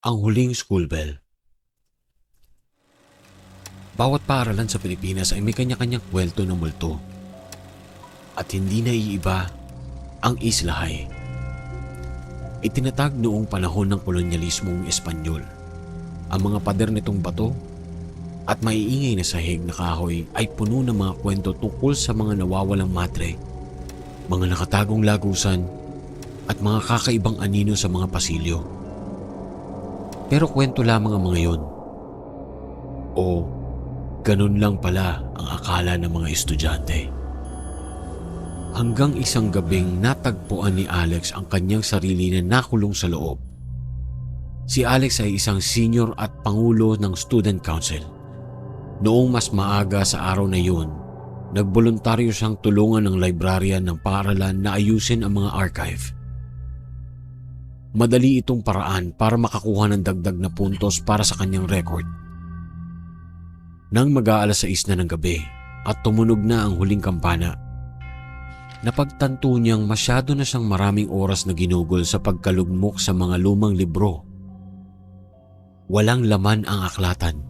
Ang huling school bell. Bawat paaralan sa Pilipinas ay may kanya-kanyang kwento ng multo. At hindi na iiba ang Islahay. Itinatag noong panahon ng kolonyalismong Espanyol. Ang mga pader nitong bato at maiingay na sahig na kahoy ay puno ng mga kwento tungkol sa mga nawawalang matre, mga nakatagong lagusan at mga kakaibang anino sa mga pasilyo. Pero kwento lamang ang mga yon. O ganun lang pala ang akala ng mga estudyante. Hanggang isang gabing natagpuan ni Alex ang kanyang sarili na nakulong sa loob. Si Alex ay isang senior at pangulo ng student council. Noong mas maaga sa araw na yun, nagboluntaryo siyang tulungan ng librarian ng paaralan na ayusin ang mga archive. Madali itong paraan para makakuha ng dagdag na puntos para sa kanyang record. Nang mag-aalas 6 na ng gabi at tumunog na ang huling kampana, napagtanto niyang masyado na siyang maraming oras na ginugol sa pagkalugmok sa mga lumang libro. Walang laman ang aklatan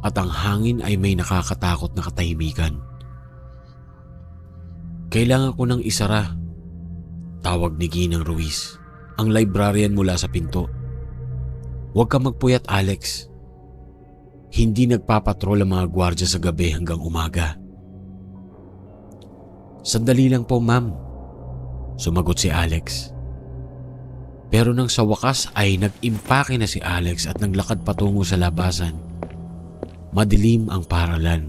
at ang hangin ay may nakakatakot na katahimikan. Kailangan ko ng isara, tawag ni Ginang Ruiz, ang librarian mula sa pinto. Huwag ka magpuyat Alex. Hindi nagpapatrol ang mga gwardya sa gabi hanggang umaga. Sandali lang po ma'am, sumagot si Alex. Pero nang sa wakas ay nag-impake na si Alex at naglakad patungo sa labasan. Madilim ang paralan.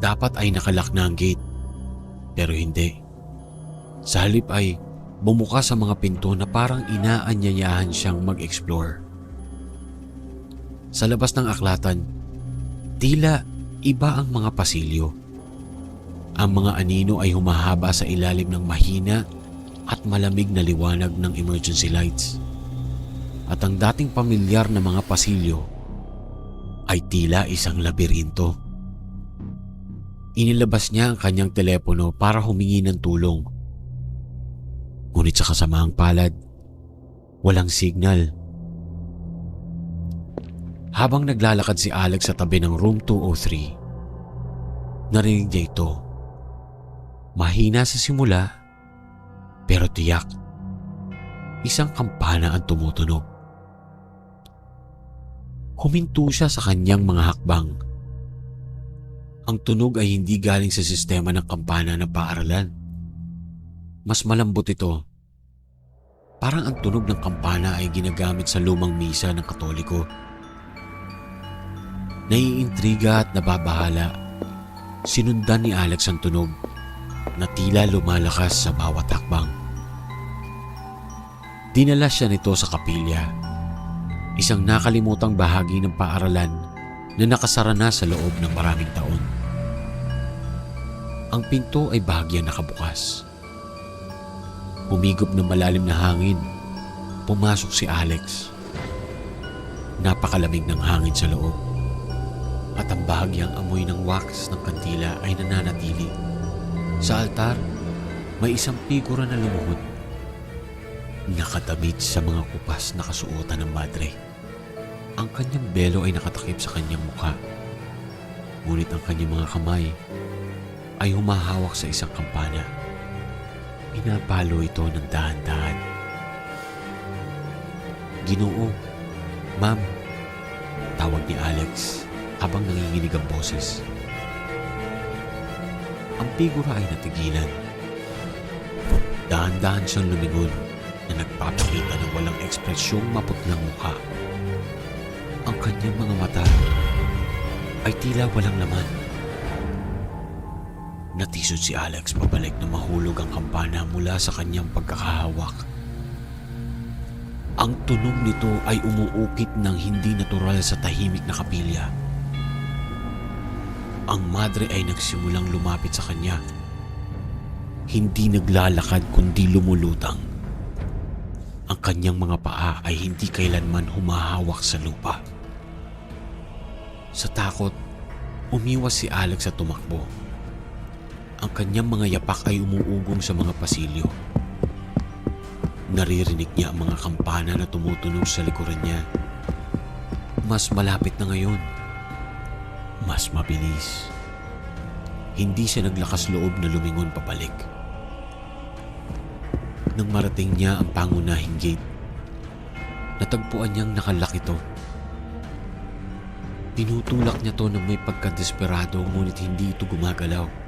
Dapat ay nakalak na ang gate. Pero hindi. Sa halip ay bumukas ang mga pinto na parang inaanyayahan siyang mag-explore. Sa labas ng aklatan, tila iba ang mga pasilyo. Ang mga anino ay humahaba sa ilalim ng mahina at malamig na liwanag ng emergency lights. At ang dating pamilyar na mga pasilyo ay tila isang labirinto. Inilabas niya ang kanyang telepono para humingi ng tulong. Ngunit sa kasamaang palad, walang signal. Habang naglalakad si Alex sa tabi ng room 203, narinig niya ito. Mahina sa simula, pero tiyak. Isang kampana ang tumutunog. Huminto siya sa kanyang mga hakbang. Ang tunog ay hindi galing sa sistema ng kampana ng paaralan. Mas malambot ito. Parang ang tunog ng kampana ay ginagamit sa lumang misa ng katoliko. Naiintriga at nababahala. Sinundan ni Alex ang tunog na tila lumalakas sa bawat hakbang. Dinala siya nito sa kapilya, isang nakalimutang bahagi ng paaralan na nakasara na sa loob ng maraming taon. Ang pinto ay bahagyan nakabukas. Humigop ng malalim na hangin, pumasok si Alex. Napakalamig ng hangin sa loob at ang bahagyang amoy ng wax ng kandila ay nananatili. Sa altar, may isang figura na lumuhod. Nakatabit sa mga kupas na kasuotan ng madre. Ang kanyang belo ay nakatakip sa kanyang mukha. Ngunit ang kanyang mga kamay ay humahawak sa isang kampana. Pinapalo ito ng dahan-dahan. Ginoo, ma'am, tawag ni Alex habang nanginginig ang boses. Ang figura ay natigilan. Dahan-dahan siyang lumingon na nagpapakita ng walang ekspresyong maputlang mukha. Ang kanyang mga mata ay tila walang laman. Natisod si Alex pabalik na mahulog ang kampana mula sa kanyang pagkakahawak. Ang tunog nito ay umuukit ng hindi natural sa tahimik na kapilya. Ang madre ay nagsimulang lumapit sa kanya. Hindi naglalakad kundi lumulutang. Ang kanyang mga paa ay hindi kailanman humahawak sa lupa. Sa takot, umiwas si Alex at tumakbo. Ang kanyang mga yapak ay umuugong sa mga pasilyo. Naririnig niya ang mga kampana na tumutunog sa likuran niya. Mas malapit na ngayon. Mas mabilis. Hindi siya naglakas loob na lumingon papalik. Nang marating niya ang pangunahing gate, natagpuan niyang nakalak ito. Tinutulak niya to ng may pagkadesperado ngunit hindi ito gumagalaw.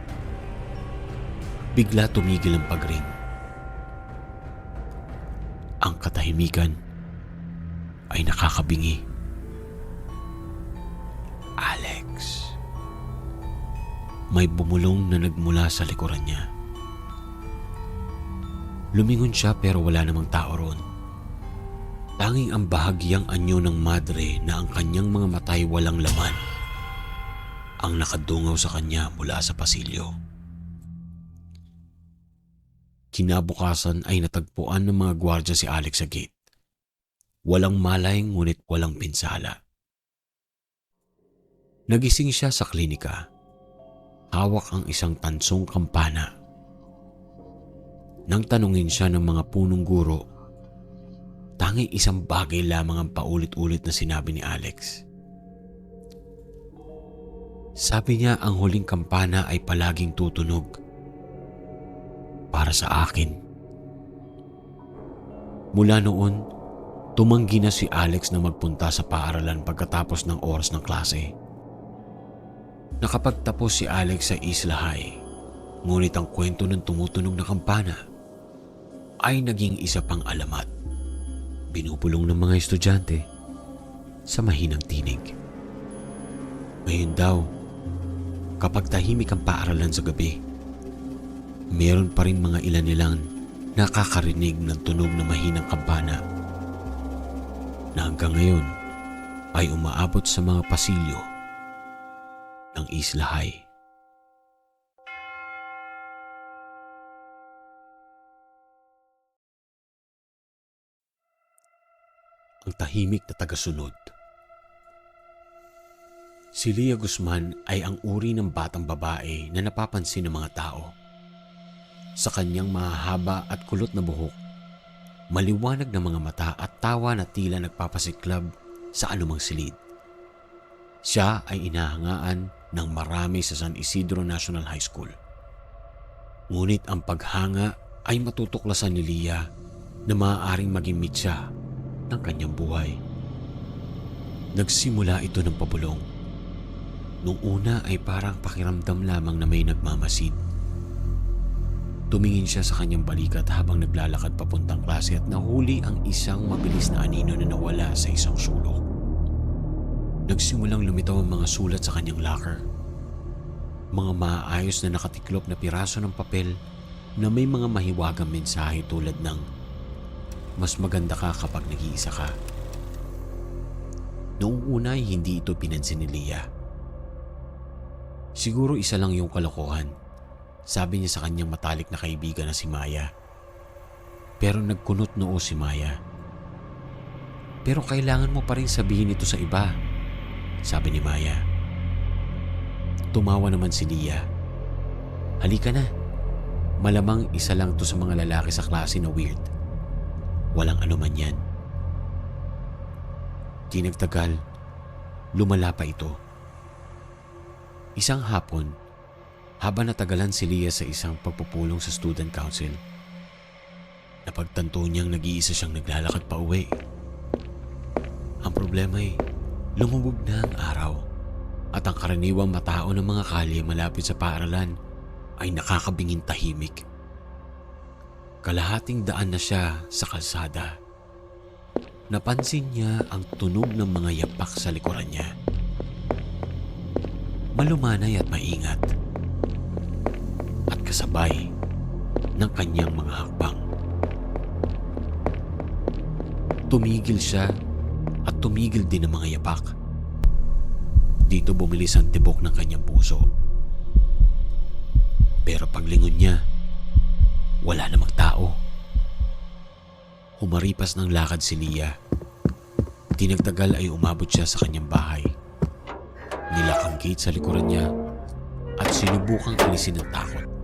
Bigla tumigil ang pagring. Ang katahimikan ay nakakabingi. Alex. May bumulong na nagmula sa likuran niya. Lumingon siya pero wala namang tao roon. Tanging ang bahagyang anyo ng madre na ang kanyang mga matay walang laman ang nakadungaw sa kanya mula sa pasilyo. Kinabukasan ay natagpuan ng mga gwardya si Alex sa gate. Walang malay ngunit walang pinsala. Nagising siya sa klinika. Hawak ang isang tansong kampana. Nang tanungin siya ng mga punong guro, tanging isang bagay lamang ang paulit-ulit na sinabi ni Alex. Sabi niya ang huling kampana ay palaging tutunog para sa akin. Mula noon, tumanggi na si Alex na magpunta sa paaralan pagkatapos ng oras ng klase. Nakapagtapos si Alex sa Isla High, ngunit ang kwento ng tumutunog na kampana ay naging isa pang alamat. Binubulong ng mga estudyante sa mahinang tinig. Ngayon daw, kapag tahimik ang paaralan sa gabi, meron pa rin mga ilan nilang nakakarinig ng tunog na mahinang kampana na hanggang ngayon ay umaabot sa mga pasilyo ng Isla High. Ang tahimik na tagasunod. Si Leah Guzman ay ang uri ng batang babae na napapansin ng mga tao. Sa kanyang mahahaba at kulot na buhok, maliwanag na mga mata at tawa na tila nagpapasiklab sa anumang silid. Siya ay inahangaan ng marami sa San Isidro National High School. Ngunit ang paghanga ay matutuklasan ni Leah na maaaring maging mitya ng kanyang buhay. Nagsimula ito ng pabulong. Nung una ay parang pakiramdam lamang na may nagmamasid. Tumingin siya sa kanyang balikat habang naglalakad papuntang klase at nahuli ang isang mabilis na anino na nawala sa isang sulok. Nagsimulang lumitaw ang mga sulat sa kanyang locker. Mga maayos na nakatiklop na piraso ng papel na may mga mahiwagang mensahe tulad ng mas maganda ka kapag nag-iisa ka. Noong una ay hindi ito pinansin ni Leah. Siguro isa lang yung kalokohan. Sabi niya sa kanyang matalik na kaibigan na si Maya. Pero nagkunot noo si Maya. Pero kailangan mo pa rin sabihin ito sa iba, sabi ni Maya. Tumawa naman si Lia. Halika na. Malamang isa lang to sa mga lalaki sa klase na weird. Walang anuman yan. Di nagtagal, lumala pa ito. Isang hapon, habang natagalan si Lia sa isang pagpupulong sa student council, napagtanto niyang nag-iisa siyang naglalakad pa uwi. Ang problema ay lumubog na ang araw at ang karaniwang matao ng mga kalye malapit sa paaralan ay nakakabingin tahimik. Kalahating daan na siya sa kalsada. Napansin niya ang tunog ng mga yapak sa likuran niya. Malumanay at maingat. Kasabay ng kanyang mga hakbang. Tumigil siya at tumigil din ang mga yapak. Dito bumilis ang tibok ng kanyang puso. Pero paglingon niya, wala namang tao. Humaripas ng lakad si Lia. Tinagtagal ay umabot siya sa kanyang bahay. Nilak ang gate sa likuran niya at sinubukang alisin ng takot.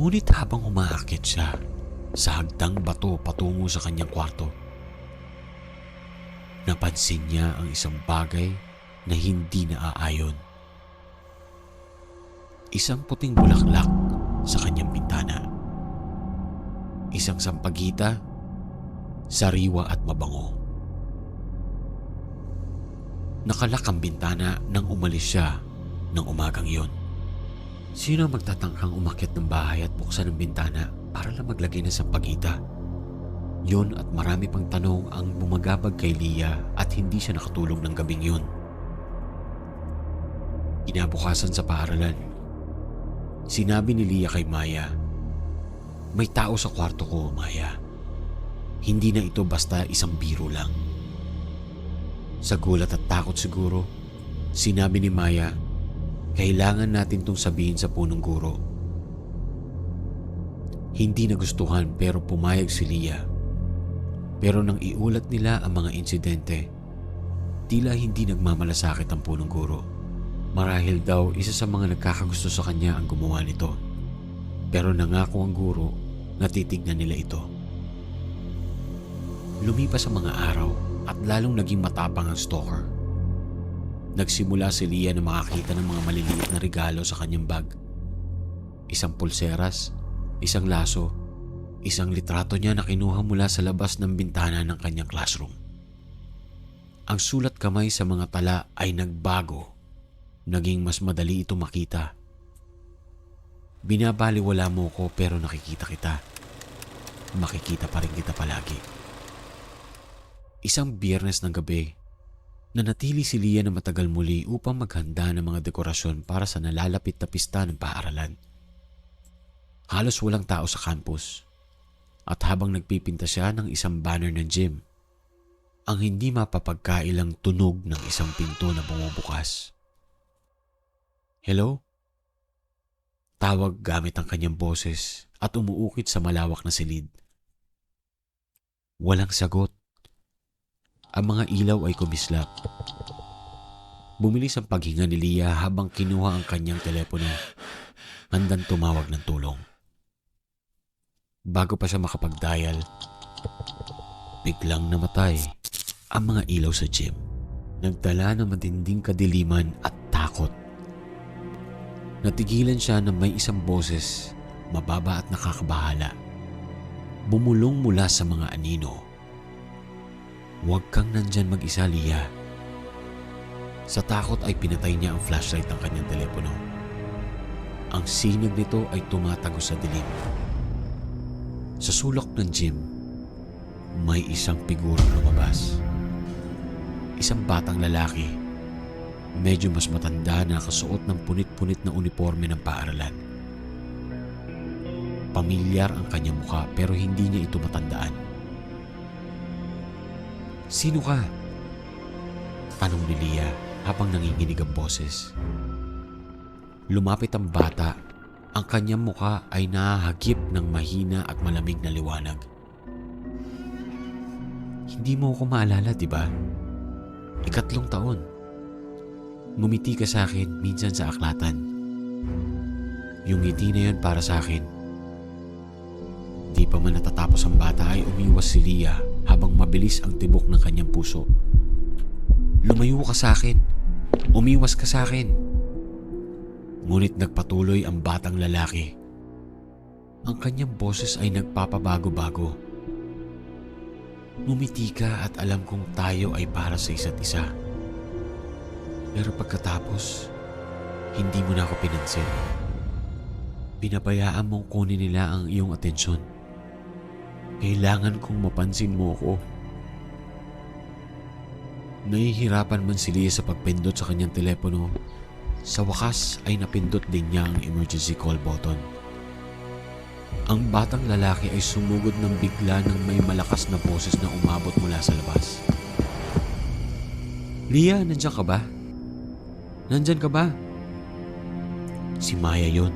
Ngunit habang umaakit siya, sa hagdang bato patungo sa kanyang kwarto. Napansin niya ang isang bagay na hindi naaayon. Isang puting bulaklak sa kanyang bintana. Isang sampagita, sariwa at mabango. Nakalak ang bintana nang umalis siya ng umagang yon. Sino ang magtatangkang umakyat ng bahay at buksan ang bintana para lang maglagay ng sampagita? Yun at marami pang tanong ang bumagabag kay Lia at hindi siya nakatulog ng gabing yun. Inabukasan sa paaralan. Sinabi ni Lia kay Maya, May tao sa kwarto ko, Maya. Hindi na ito basta isang biro lang. Sa gulat at takot siguro, sinabi ni Maya, kailangan natin tong sabihin sa punong guro. Hindi nagustuhan pero pumayag si Lia. Pero nang iulat nila ang mga insidente, tila hindi nagmamalasakit ang punong guro. Marahil daw isa sa mga nagkakagusto sa kanya ang gumawa nito. Pero nangako ang guro na titignan nila ito. Lumipas ang mga araw at lalong naging matapang ang stalker. Nagsimula si Lia na makakita ng mga maliliit na regalo sa kanyang bag. Isang pulseras, isang laso, isang litrato niya na kinuha mula sa labas ng bintana ng kanyang classroom. Ang sulat kamay sa mga tala ay nagbago. Naging mas madali ito makita. Binabaliwala mo ko pero nakikita kita. Makikita pa rin kita palagi. Isang biyernes ng gabi, nanatili si Lia na matagal muli upang maghanda ng mga dekorasyon para sa nalalapit na pista ng paaralan. Halos walang tao sa campus. At habang nagpipinta siya ng isang banner ng gym, ang hindi mapapagkailang tunog ng isang pinto na bumubukas. Hello? Tawag gamit ang kanyang boses at umuukit sa malawak na silid. Walang sagot. Ang mga ilaw ay kumislap. Bumilis ang paghinga ni Lia habang kinuha ang kanyang telepono. Handang tumawag ng tulong. Bago pa siya makapag-dial, biglang namatay ang mga ilaw sa gym. Nagdala ng matinding kadiliman at takot. Natigilan siya na may isang boses, mababa at nakakabahala. Bumulong mula sa mga anino. Huwag kang nandyan mag-isa, Lia. Sa takot ay pinatay niya ang flashlight ng kanyang telepono. Ang sinag nito ay tumatago sa dilim. Sa sulok ng gym, may isang figurang lumabas. Isang batang lalaki, medyo mas matanda na nakasuot ng punit-punit na uniforme ng paaralan. Pamilyar ang kanyang mukha pero hindi niya ito matandaan. Sino ka? Tanong ni Lia habang nanginginig ang boses. Lumapit ang bata ang kanyang muka ay nahagip ng mahina at malamig na liwanag. Hindi mo ako maalala, di ba? Ikatlong taon. Ngumiti ka sa akin minsan sa aklatan. Yung ngiti na yun para sa akin. Di pa man natatapos ang bata ay umiwas si Lia habang mabilis ang tibok ng kanyang puso. Lumayo ka sa akin. Umiwas ka sa akin. Ngunit nagpatuloy ang batang lalaki. Ang kanyang boses ay nagpapabago-bago. Ngumiti ka at alam kong tayo ay para sa isa't isa. Pero pagkatapos, hindi mo na ako pinansin. Pinabayaan mong kunin nila ang iyong atensyon. Kailangan kong mapansin mo ako. Nahihirapan man si Lia sa pagpindot sa kanyang telepono sa wakas ay napindot din niya ang emergency call button. Ang batang lalaki ay sumugod ng bigla ng may malakas na boses na umabot mula sa labas. Lia, nandiyan ka ba? Nandyan ka ba? Si Maya yon.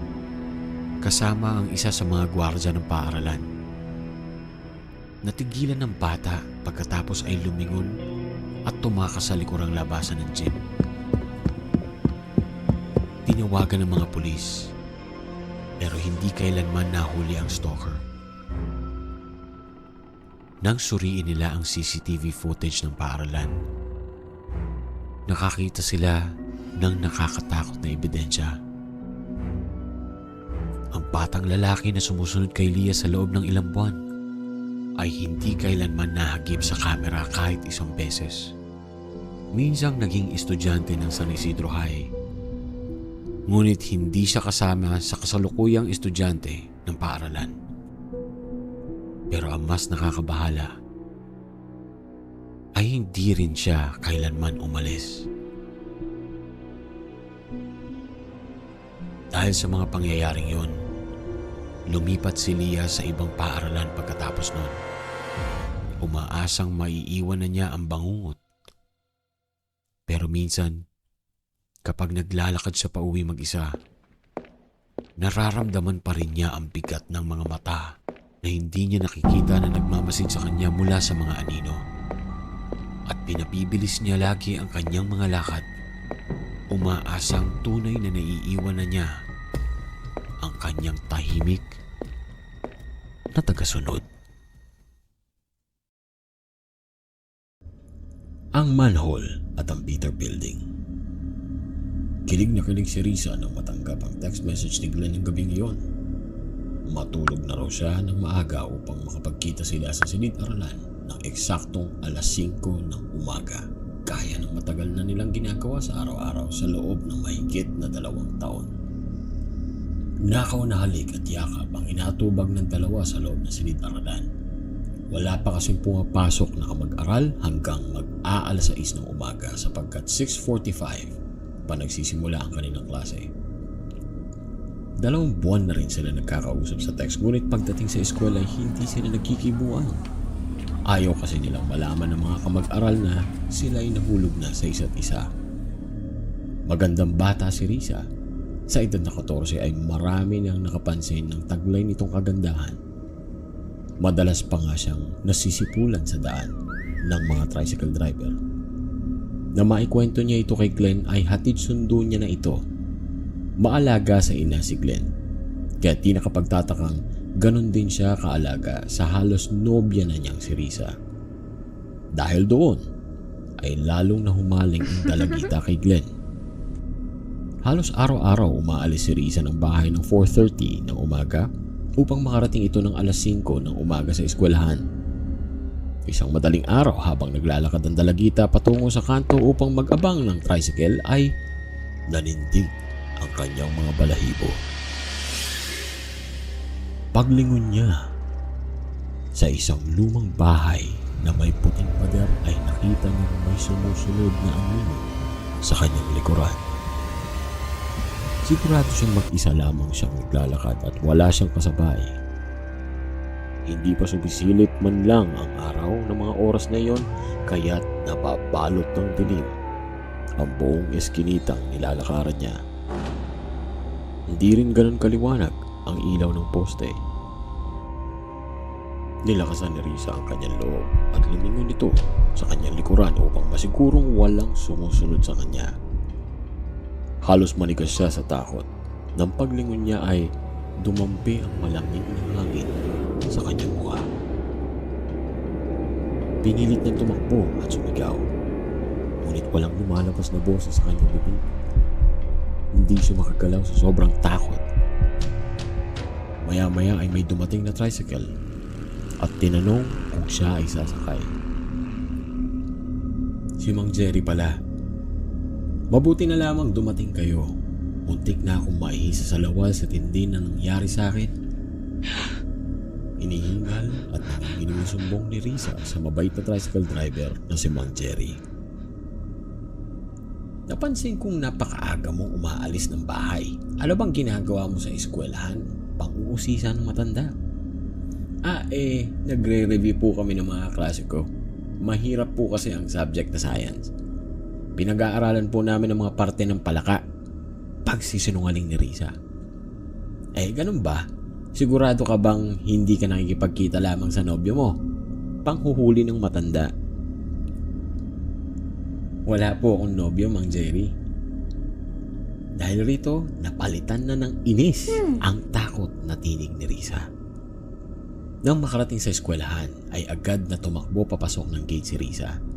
Kasama ang isa sa mga gwardya ng paaralan. Natigilan ng bata pagkatapos ay lumingon at tumakas sa likurang labasan ng gym. Tinawagan ng mga pulis pero hindi kailanman nahuli ang stalker. nang suriin nila ang CCTV footage ng paaralan. Nakakita sila ng nakakatakot na ebidensya. Ang batang lalaki na sumusunod kay Leah sa loob ng ilang buwan ay hindi kailanman nahagip sa kamera kahit isang beses. Minsang naging estudyante ng San Isidro High. Ngunit hindi siya kasama sa kasalukuyang estudyante ng paaralan. Pero ang mas nakakabahala ay hindi rin siya kailanman umalis. Dahil sa mga pangyayaring yon, lumipat si Leah sa ibang paaralan pagkatapos nun. Umaasang maiiwan na niya ang bangungot. Pero minsan, kapag naglalakad siya pauwi mag-isa, nararamdaman pa rin niya ang bigat ng mga mata na hindi niya nakikita na nagmamasid sa kanya mula sa mga anino. At pinapibilis niya lagi ang kanyang mga lakad. Umaasang tunay na naiiwan na niya kanyang tahimik na tagasunod. Ang manhole at ang Peter Building. Kilig na kilig si Risa nang matanggap ang text message ni Glenn yung gabing iyon. Matulog na raw siya ng maaga upang makapagkita sila sa silid-aralan ng eksaktong alas 5 ng umaga. Kaya ng matagal na nilang ginagawa sa araw-araw sa loob ng mahigit na dalawang taon. Nakaw na halik at yakap ang inatubag ng dalawa sa loob ng silid-aralan. Wala pa kasing pumapasok na kamag-aral hanggang mag-aalas 6 ng umaga sapagkat 6.45 pa nagsisimula ang kanilang klase. Dalawang buwan na rin sila nagkakausap sa text ngunit pagdating sa eskwela ay hindi sila nagkikibuan. Ayaw kasi nilang malaman ng mga kamag-aral na sila ay nahulog na sa isa't isa. Magandang bata si Risa. Sa edad na 14 ay marami nang nakapansin ng taglay nitong kagandahan Madalas pa nga siyang nasisipulan sa daan ng mga tricycle driver. Na maikwento niya ito kay Glenn ay hatid sundo niya na ito. Maalaga sa ina si Glenn. Kaya di nakapagtatakang ganon din siya kaalaga sa halos nobya na niyang si Risa. Dahil doon ay lalong nahumaling ang dalagita kay Glenn. Halos araw-araw umaalis si Risa ng bahay ng 4.30 ng umaga upang makarating ito ng alas 5 ng umaga sa eskwelahan. Isang madaling araw habang naglalakad ang dalagita patungo sa kanto upang mag-abang ng tricycle ay nanindig ang kanyang mga balahibo. Paglingon niya sa isang lumang bahay na may puting pader ay nakita niya may sumusunod na anino sa kanyang likuran. Sigurado siyang mag-isa lamang siyang naglalakad at wala siyang kasabay. Hindi pa sumisilip man lang ang araw ng mga oras na iyon kaya't nababalot ng dilim ang buong eskinitang nilalakaran niya. Hindi rin ganun kaliwanag ang ilaw ng poste. Nilakasan ni Risa ang kanyang loob at limingon ito sa kanyang likuran upang masigurong walang sumusunod sa kanya. Halos manigas siya sa takot. Nang paglingon niya ay dumampi ang malamig na hangin sa kanyang mukha. Pinilit niyang tumakbo at sumigaw. Ngunit walang lumalabas na boses sa kanyang bibig. Hindi siya makagalaw sa sobrang takot. Maya-maya ay may dumating na tricycle at tinanong kung siya ay sasakay. Si Mang Jerry pala. Mabuti na lamang dumating kayo. Muntik na akong maihisa sa lawal sa tindi na nangyari sa akin. Inihingal at nanginginig ni Risa sa mabait na tricycle driver na si Mang Jerry. Napansin kong napakaaga mong umaalis ng bahay. Ano bang ginagawa mo sa eskwelahan? Pang-uusisa ng matanda. Ah, eh, nagre-review po kami ng mga klase ko. Mahirap po kasi ang subject na science. Pinag-aaralan po namin ang mga parte ng palaka. Pagsisinungaling ni Risa. Eh, ganun ba? Sigurado ka bang hindi ka nakikipagkita lamang sa nobyo mo? Panghuhuli ng matanda. Wala po akong nobyo, Mang Jerry. Dahil rito, napalitan na ng inis ang takot na tinig ni Risa. Nang makarating sa eskwelahan ay agad na tumakbo papasok ng gate si Risa.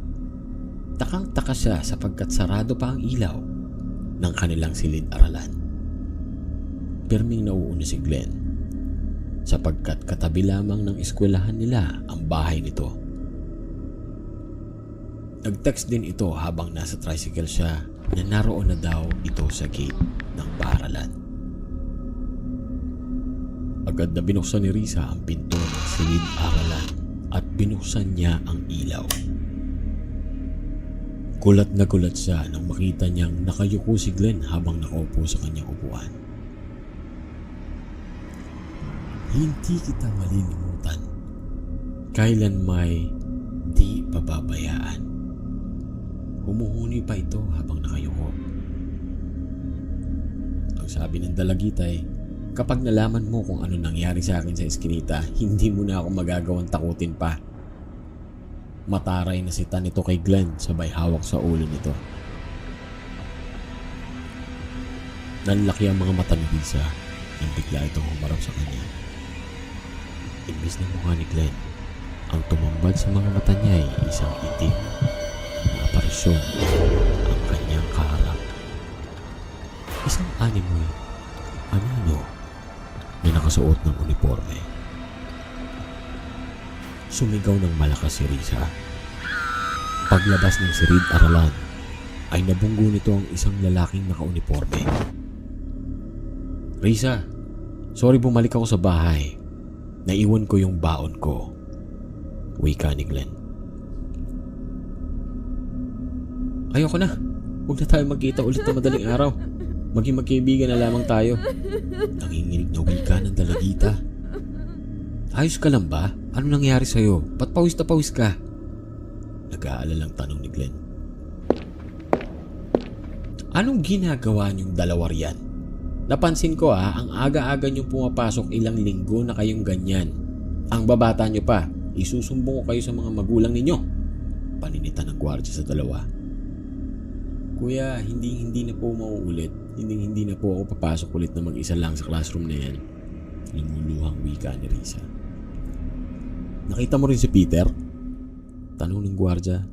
Takang-taka siya sapagkat sarado pa ang ilaw ng kanilang silid-aralan. Pirming nauuna si Glenn sapagkat katabi lamang ng eskwelahan nila ang bahay nito. Nag-text din ito habang nasa tricycle siya na naroon na daw ito sa gate ng paaralan. Agad na binuksan ni Risa ang pinto ng silid-aralan at binuksan niya ang ilaw. Gulat na gulat siya nang makita niyang nakayuko si Glenn habang nakaupo sa kanyang upuan. Hindi kita malilimutan. Kailan may di pababayaan. Humuhuni pa ito habang nakayuko. Ang sabi ng dalagitay, kapag nalaman mo kung ano nangyari sa akin sa eskinita, hindi mo na ako magagawang takutin pa. Mataray na si Tan ito kay Glenn sabay hawak sa ulo nito. Nanlaki ang mga mata ni Lisa nang bigla itong humarap sa kanya. Imbis na mukha ni Glenn, ang tumambad sa mga mata niya ay isang itim na aparisyon ang kanyang kaharap. Isang animoy, anino, na nakasuot ng uniforme. Sumigaw ng malakas si Risa. Paglabas ng sirid aralan, ay nabunggo nito ang isang lalaking naka-uniforme. Risa, sorry bumalik ako sa bahay. Naiwan ko yung baon ko. Wika ni Glenn. Ayoko na. Huwag na tayo magkita ulit na madaling araw. Maging magkaibigan na lamang tayo. Nanginginig na wika ng dalagita. Ayos ka lang ba? Ano nangyari sa'yo? Ba't pawis na pawis ka? Nag-aalalang tanong ni Glenn. Anong ginagawa niyong dalawa riyan? Napansin ko ah, ang aga-aga niyong pumapasok ilang linggo na kayong ganyan. Ang babata niyo pa, isusumbong ko kayo sa mga magulang ninyo. Paninita ng gwardya sa dalawa. Kuya, hindi hindi na po mauulit. Hindi hindi na po ako papasok ulit na mag-isa lang sa classroom na yan. Lumuluhang wika ni Risa. Nakita mo rin si Peter? Tanong ng gwardya.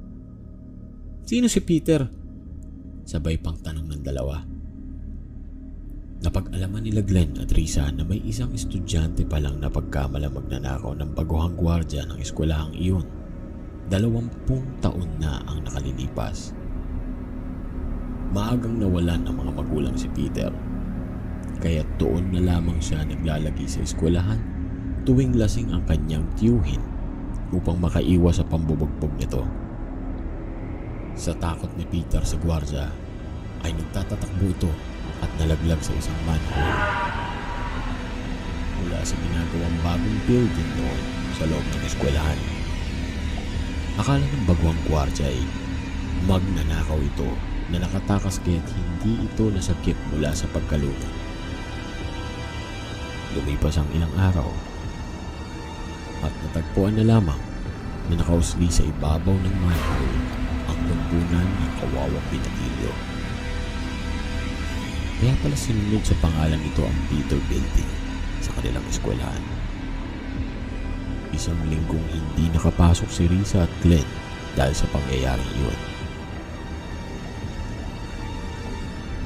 Sino si Peter? Sabay pang tanong ng dalawa. Napag-alaman nila Glenn at Risa na may isang estudyante pa lang na pagkamala magnanakaw ng baguhang gwardya ng eskwelahang iyon. Dalawampung taon na ang nakalilipas. Maagang nawalan ng mga magulang si Peter. Kaya doon na lamang siya naglalagi sa eskwelahan tuwing lasing ang kanyang tiyuhin upang makaiwas sa pambubugbog nito. Sa takot ni Peter sa gwardya ay nagtatatakbo ito at nalaglag sa isang manhole. Mula sa ginagawang bagong building noon sa loob ng eskwelahan. Akala ng baguang gwardya ay magnanakaw ito na nakatakas kaya't hindi ito nasakit mula sa pagkalunod. Lumipas ang ilang araw at natagpuan na lamang na nakausli sa ibabaw ng manhole ang lumbunan ng kawawang binatilyo. Kaya pala sinunod sa pangalan nito ang Peter Building sa kanilang eskwelahan. Isang linggong hindi nakapasok si Risa at Glenn dahil sa pangyayaring iyon.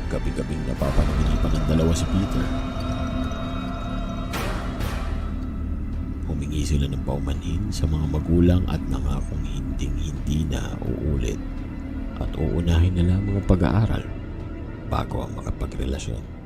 Gabi-gabing napapanaginipan ng dalawa si Peter. Humingi sila ng paumanhin sa mga magulang at nangakong hinding-hindi na uulit at uunahin na lamang ang pag-aaral bago ang makapagrelasyon.